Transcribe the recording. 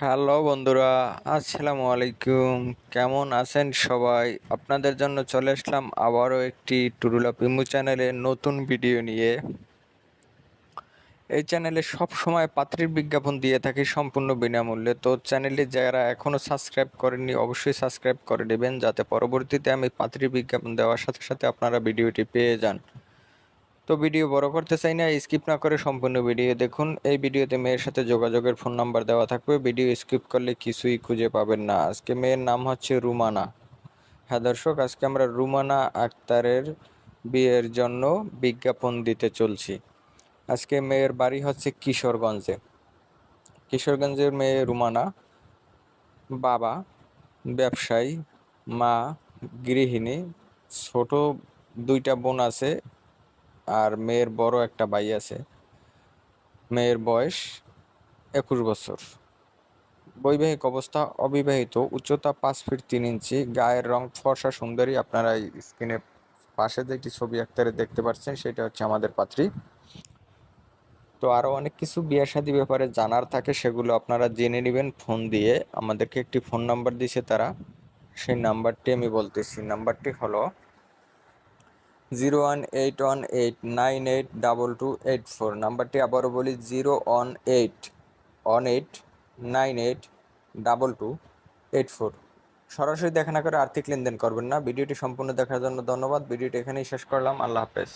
Hello বন্ধুরা, আসসালামু আলাইকুম। কেমন আছেন সবাই? আপনাদের জন্য চলে আসলাম আবারও একটি টুরুলা পিমু চ্যানেলে নতুন ভিডিও নিয়ে। এই চ্যানেলে সব সময় পাত্রীর বিজ্ঞাপন দিয়ে থাকি সম্পূর্ণ বিনামূল্যে। তো চ্যানেলে যারা এখনও সাবস্ক্রাইব করেননি, অবশ্যই সাবস্ক্রাইব করে নেবেন, যাতে পরবর্তীতে আমি পাত্রীর বিজ্ঞাপন দেওয়ার সাথে সাথে আপনারা ভিডিওটি পেয়ে যান। তো ভিডিও বড় করতে চাই না, স্কিপ না করে সম্পূর্ণ ভিডিও দেখুন। এই ভিডিওতে মেয়ের সাথে যোগাযোগের ফোন নাম্বার দেওয়া থাকবে। ভিডিও স্কিপ করলে কিছুই খুঁজে পাবেন না। আজকে মেয়ের নাম হচ্ছে রুমানা। হ্যাঁ দর্শক, আজকে আমরা রুমানা আক্তারের বিয়ের জন্য বিজ্ঞাপন দিতে চলছি। আজকে মেয়ের বাড়ি হচ্ছে কিশোরগঞ্জে। কিশোরগঞ্জের মেয়ে রুমানা বাবা, ব্যবসায়ী, মা, গৃহিণী, ছোট দুইটা বোন আছে। আর মেয়ের বড় একটা ভাই আছে। মেয়ের বয়স একুশ বছর। বৈবাহিক অবস্থা অবিবাহিত, উচ্চতা পাঁচ ফিট তিন ইঞ্চি, গায়ের রং ফর্সা সুন্দরী। আপনারা স্ক্রিনে পাশে যে একটি ছবি আঁকতারে দেখতে পাচ্ছেন, সেটা হচ্ছে আমাদের পাত্রী। তো আরও অনেক কিছু বিয়ে শাদী ব্যাপারে জানার থাকে, সেগুলো আপনারা জেনে নেবেন ফোন দিয়ে। আমাদেরকে একটি ফোন নাম্বার দিয়েছে তারা। সেই নাম্বারটি আমি বলতেছি। নাম্বারটি হলো zero one eight one eight nine eight double two eight four নাম্বারটি আবারও বলি zero one eight one eight nine eight double two eight four সরাসরি দেখা না করে আর্থিক লেনদেন করবেন না। ভিডিওটি সম্পূর্ণ দেখার জন্য ধন্যবাদ। ভিডিওটি এখানেই শেষ করলাম। আল্লাহ হাফেজ।